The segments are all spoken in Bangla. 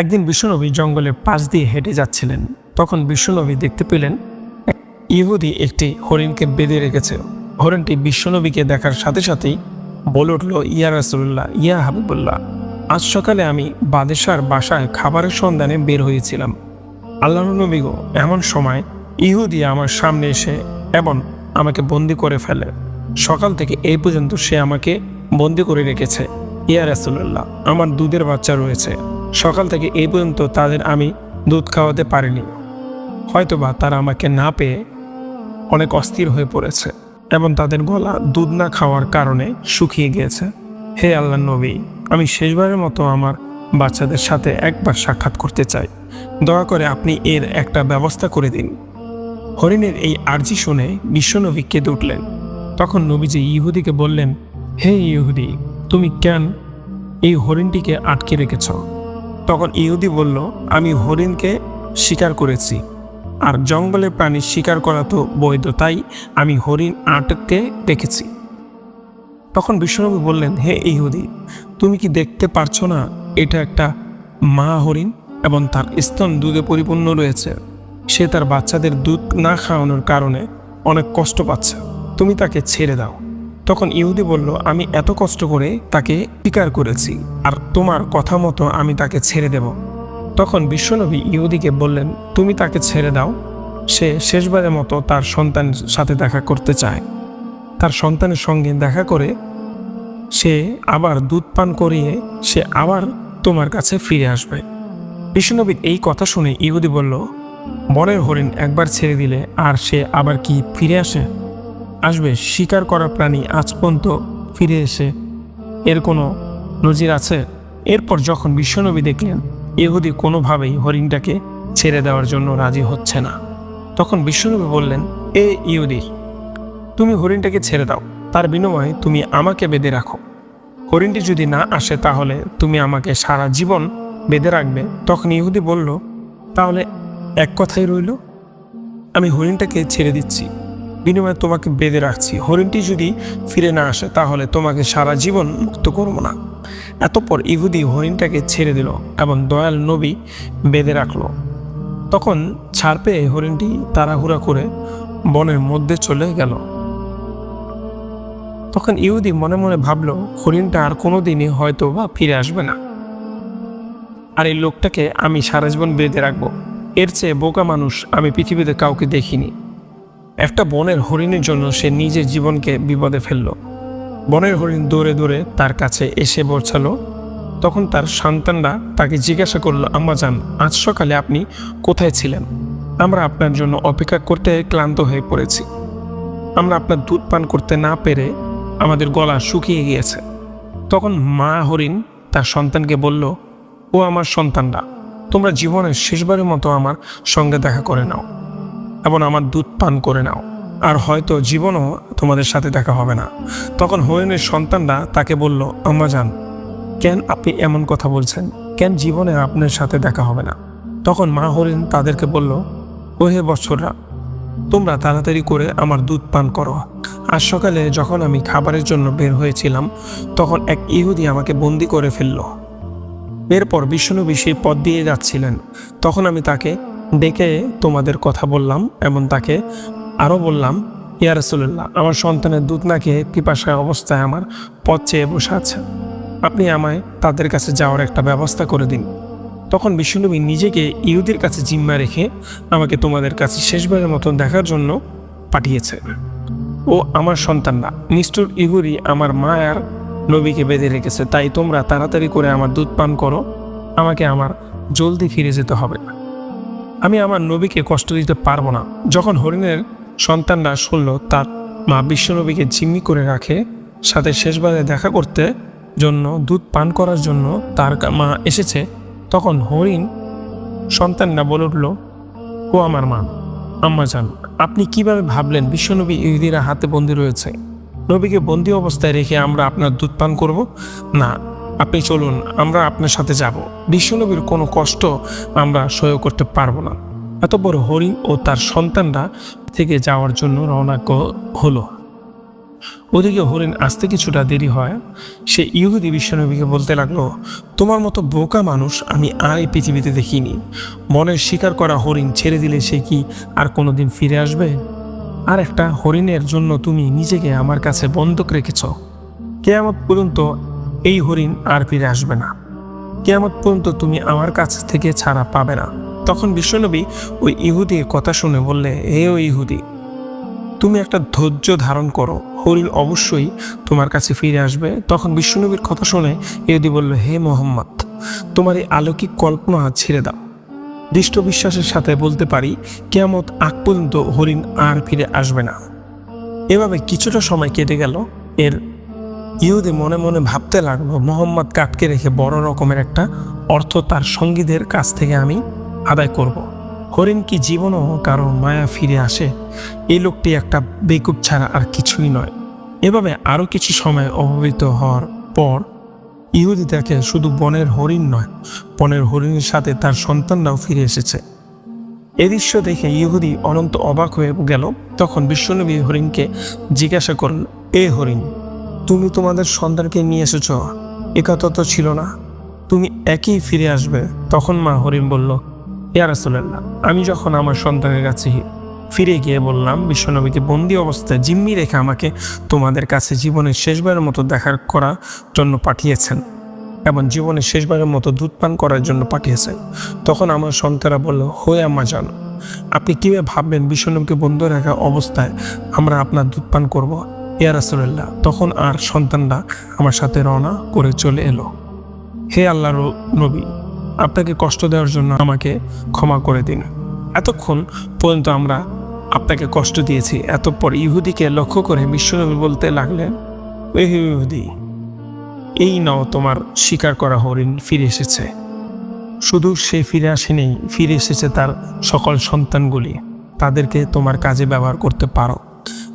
একদিন বিশ্বনবী জঙ্গলের পাশ দিয়ে হেঁটে যাচ্ছিলেন। তখন বিশ্বনবী দেখতে পেলেন ইহুদি একটি হরিণকে বেঁধে রেখেছে। হরিণটি বিশ্বনবীকে দেখার সাথে সাথেই বলে উঠল, ইয়া রাসুল্লাহ ইয়া হাবিবুল্লাহ, আজ সকালে আমি বাদেশার বাসায় খাবারের সন্ধানে বের হয়েছিলাম। আল্লাহ নবী এমন সময় ইহুদি আমার সামনে এসে এবং আমাকে বন্দি করে ফেলে। সকাল থেকে এই পর্যন্ত সে আমাকে বন্দি করে রেখেছে। ইয়া রাসুল্লাহ আমার দুধের বাচ্চা রয়েছে। সকাল থেকে এই পর্যন্ত তাদের আমি দুধ খাওয়াতে পারিনি। হয়তোবা তারা আমাকে না পেয়ে অনেক অস্থির হয়ে পড়েছে এবং তাদের গলা দুধ না খাওয়ার কারণে শুকিয়ে গিয়েছে। হে আল্লাহ নবী, আমি শেষবারের মতো আমার বাচ্চাদের সাথে একবার সাক্ষাৎ করতে চাই। দয়া করে আপনি এর একটা ব্যবস্থা করে দিন। হরিণের এই আর্জি শুনে বিশ্বনবী কেঁদে উঠলেন। তখন নবীজি ইহুদিকে বললেন, হে ইহুদি, তুমি কেন এই হরিণটিকে আটকে রেখেছ? তখন ইহুদি বলল, আমি হরিণকে শিকার করেছি, আর জঙ্গলের প্রাণী শিকার করা তো বৈধ, তাই আমি হরিণ আটকে দেখেছি। তখন বিশ্বনবী বললেন, হে ইহুদি, তুমি কি দেখতে পারছ না, এটা একটা মা হরিণ এবং তার স্তন দুধে পরিপূর্ণ রয়েছে। সে তার বাচ্চাদের দুধ না খাওয়ানোর কারণে অনেক কষ্ট পাচ্ছে। তুমি তাকে ছেড়ে দাও। তখন ইহুদি বলল, আমি এত কষ্ট করে তাকে স্বীকার করেছি আর তোমার কথা মতো আমি তাকে ছেড়ে দেব। তখন বিশ্বনবী ইহুদিকে বললেন, তুমি তাকে ছেড়ে দাও। সে শেষবারের মতো তার সন্তানের সাথে দেখা করতে চায়। তার সন্তানের সঙ্গে দেখা করে সে আবার দুধ পান করিয়ে সে আবার তোমার কাছে ফিরে আসবে। বিষ্ণুনবীর এই কথা শুনে ইহুদি বলল বনের হরিণ একবার ছেড়ে দিলে আর সে আবার কি ফিরে আসে? আসবে, শিকার করা প্রাণী আজ পর্যন্ত ফিরে এসে এর কোনো নজির আছে? এরপর যখন বিশ্বনবী দেখলেন, ইহুদি কোনোভাবেই হরিণটাকে ছেড়ে দেওয়ার জন্য রাজি হচ্ছে না, তখন বিশ্বনবী বললেন, এ ইহুদি, তুমি হরিণটাকে ছেড়ে দাও। তার বিনিময়ে তুমি আমাকে বেঁধে রাখো। হরিণটি যদি না আসে, তাহলে তুমি আমাকে সারা জীবন বেঁধে রাখবে। তখন ইহুদি বলল, তাহলে এক কথাই রইল, আমি হরিণটাকে ছেড়ে দিচ্ছি। বিনিময়ে তোমাকে বেঁধে রাখছি। হরিণটি যদি ফিরে না আসে, তাহলে তোমাকে সারা জীবন মুক্ত করব না। এতপর ইহুদি হরিণটাকে ছেড়ে দিল এবং দয়াল নবী বেঁধে রাখল। তখন ছাড় পেয়ে হরিণটি তাড়াহুড়া করে বনের মধ্যে চলে গেল। তখন ইহুদি মনে মনে ভাবলো, হরিণটা আর কোনো দিনই হয়তো বা ফিরে আসবে না। আর এই লোকটাকে আমি সারা জীবন বেঁধে রাখব। এর চেয়ে বোকা মানুষ আমি পৃথিবীতে কাউকে দেখিনি। একটা বনের হরিণের জন্য সে নিজের জীবনকে বিপদে ফেলল। বনের হরিণ দৌড়ে দৌড়ে তার কাছে এসে পৌঁছালো। তখন তার সন্তানরা তাকে জিজ্ঞাসা করল, আম্মা যান আজ সকালে আপনি কোথায় ছিলেন? আমরা আপনার জন্য অপেক্ষা করতে ক্লান্ত হয়ে পড়েছি। আমরা আপনার দুধ পান করতে না পেরে আমাদের গলা শুকিয়ে গিয়েছে। তখন মা হরিণ তার সন্তানকে বলল, ও আমার সন্তানরা, তোমরা জীবনের শেষবারের মতো আমার সঙ্গে দেখা করে নাও। এবং আমার দুধ পান করে নাও। আর হয়তো জীবনও তোমাদের সাথে দেখা হবে না। তখন হরিণের সন্তানরা তাকে বলল, আম্মা যান কেন আপনি এমন কথা বলছেন? কেন জীবনে আপনার সাথে দেখা হবে না? তখন মা হরিণ তাদেরকে বলল ও হে বৎসররা, তোমরা তাড়াতাড়ি করে আমার দুধ পান করো। আজ সকালে যখন আমি খাবারের জন্য বের হয়েছিলাম, তখন এক ইহুদি আমাকে বন্দি করে ফেলল। এরপর বিষ্ণুনবী সেই পথ দিয়ে যাচ্ছিলেন। তখন আমি তাকে ডেকে তোমাদের কথা বললাম, এবং তাকে আরও বললাম, ইয়া রাসূলুল্লাহ, আমার সন্তানের দুধ না খেয়ে পিপাসায় অবস্থায় আমার পথ চেয়ে বসে আছে। আপনি আমায় তাদের কাছে যাওয়ার একটা ব্যবস্থা করে দিন। তখন বিষ্ণুনবী নিজেকে ইহুদের কাছে জিম্মা রেখে আমাকে তোমাদের কাছে শেষবারের মতন দেখার জন্য পাঠিয়েছে। ও আমার সন্তানরা নিষ্ঠুর ইহুরি আমার মা আর নবীকে বেঁধে রেখেছে, তাই তোমরা তাড়াতাড়ি করে আমার দুধ পান করো, আমাকে আমার জলদি ফিরে যেতে হবে। আমি আমার নবীকে কষ্ট দিতে পারব না। যখন হরিণের সন্তানরা শুনল, তার মা বিশ্বনবীকে জিম্মি করে রাখে, সাথে শেষবারে দেখা করতে জন্য দুধ পান করার জন্য তার মা এসেছে, তখন হরিণ সন্তানরা বলে উঠল, ও আমার মা, আম্মা যান আপনি কীভাবে ভাবলেন বিশ্বনবী ইহুদিরা হাতে বন্দি রয়েছে? নবীকে বন্দি অবস্থায় রেখে আমরা আপনার দুধ পান করব? না আপনি চলুন, আমরা আপনার সাথে যাব। বিশ্বনবীর কোনো কষ্ট আমরা সহ্য করতে পারব না। এত বড় হরিণ ও তার সন্তানরা থেকে যাওয়ার জন্য রওনা হলো। ওদিকে হরিণ আসতে কিছুটা দেরি হয়। সে ইহুদি বিশ্বনবীকে বলতে লাগল, তোমার মতো বোকা মানুষ আমি আর এই পৃথিবীতে দেখিনি। মনের শিকার করা হরিণ ছেড়ে দিলে সে কি আর কোনোদিন ফিরে আসবে? আর একটা হরিণের জন্য তুমি নিজেকে আমার কাছে বন্ধক রেখেছ। কেয়ামত পর্যন্ত এই হরিণ আর ফিরে আসবে না। কেয়ামত পর্যন্ত তুমি আমার কাছ থেকে ছাড়া পাবে না। তখন বিশ্বনবী ওই ইহুদির কথা শুনে বললে, হে ও ইহুদি, তুমি একটা ধৈর্য ধারণ করো। হরিণ অবশ্যই তোমার কাছে ফিরে আসবে। তখন বিশ্বনবীর কথা শুনে ইহুদি বলল, হে মোহাম্মদ, তোমার এই আলৌকিক কল্পনা ছেড়ে দাও। দৃষ্ট বিশ্বাসের সাথে বলতে পারি, কেয়ামত আগ পর্যন্ত হরিণ আর ফিরে আসবে না। এভাবে কিছুটা সময় কেটে গেল। এর ইহুদি মনে মনে ভাবতে লাগল, মোহাম্মদ কাটকে রেখে বড় রকমের একটা অর্থ তার সঙ্গীদের কাছ থেকে আমি আদায় করব। হরিণ কি জীবনও কারও মায়া ফিরে আসে? এই লোকটি একটা বেকুব ছাড়া আর কিছুই নয়। এভাবে আরও কিছু সময় অভাবিত হওয়ার পর ইহুদি দেখে শুধু বনের হরিণ নয়, বনের হরিণের সাথে তার সন্তানরাও ফিরে এসেছে। এ দৃশ্য দেখে ইহুদি অনন্ত অবাক হয়ে গেল। তখন বিশ্বনবী হরিণকে জিজ্ঞাসা করল এ হরিণ তুমি তোমাদের সন্তানকে নিয়ে এসেছ। এ কথা তো ছিল না। তুমি একই ফিরে আসবে। তখন মা হরিণ বলল, ইয়া রাসূলুল্লাহ, আমি যখন আমার সন্তানের কাছে ফিরে গিয়ে বললাম, বিশ্বনবীকে বন্দি অবস্থায় জিম্মি রেখে আমাকে তোমাদের কাছে জীবনের শেষবারের মতো দেখার করার জন্য পাঠিয়েছেন এবং জীবনের শেষবারের মতো দুধ পান করার জন্য পাঠিয়েছেন, তখন আমার সন্তানরা বলল, হয়ে আম্মা জান, আপনি কীভাবে ভাববেন বিশ্বনবীকে বন্ধ রাখা অবস্থায় আমরা আপনার দুধ পান করব? ইয়া রাসূলুল্লাহ, তখন আর সন্তানরা আমার সাথে রওনা করে চলে এলো। হে আল্লাহ নবী, আপনাকে কষ্ট দেওয়ার জন্য আমাকে ক্ষমা করে দিন। এতক্ষণ পর্যন্ত আমরা আপনাকে কষ্ট দিয়েছি, এতপর ইহুদিকে লক্ষ্য করে বিশ্বনবী বলতে লাগলেন "এ ইহুদি, এই নাও তোমার স্বীকার করা হরিণ ফিরে এসেছে। শুধু সে ফিরে আসেনি, ফিরে এসেছে তার সকল সন্তানগুলি। তাদেরকে তোমার কাজে ব্যবহার করতে পারো।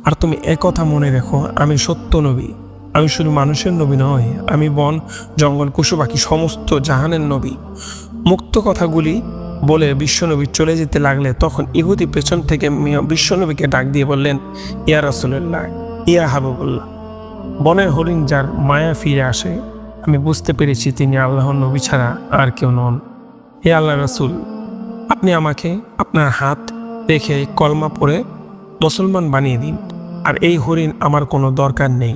আর তুমি একথা মনে রেখো, আমি সত্য নবী। আমি শুধু মানুষের নবী নয়, আমি বন, জঙ্গল পশু পাখি সমস্ত জাহানের নবী। মুক্ত কথাগুলি বলে বিশ্বনবী চলে যেতে লাগলে তখন ইহুদি পেছন থেকে বিশ্বনবীকে ডাক দিয়ে বললেন, ইয়া রাসূলুল্লাহ, ইয়া হাবিবুল্লাহ। বনের হরিণ যার মায়া ফিরে আসে, আমি বুঝতে পেরেছি তিনি আল্লাহর নবী ছাড়া আর কেউ নন। হে আল্লাহ রাসূল, আপনি আমাকে আপনার হাত রেখে কলমা পড়ে মুসলমান বানিয়ে দিন। আর এই হরিণ আমার কোনো দরকার নেই।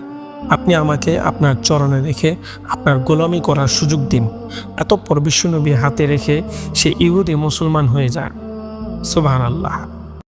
আপনি আমাকে আপনার চরণে রেখে আপনার গোলামি করার সুযোগ দিন। এতপর বিশ্বনবী হাতে রেখে সে ইহুদি মুসলমান হয়ে যান সুবাহ আল্লাহ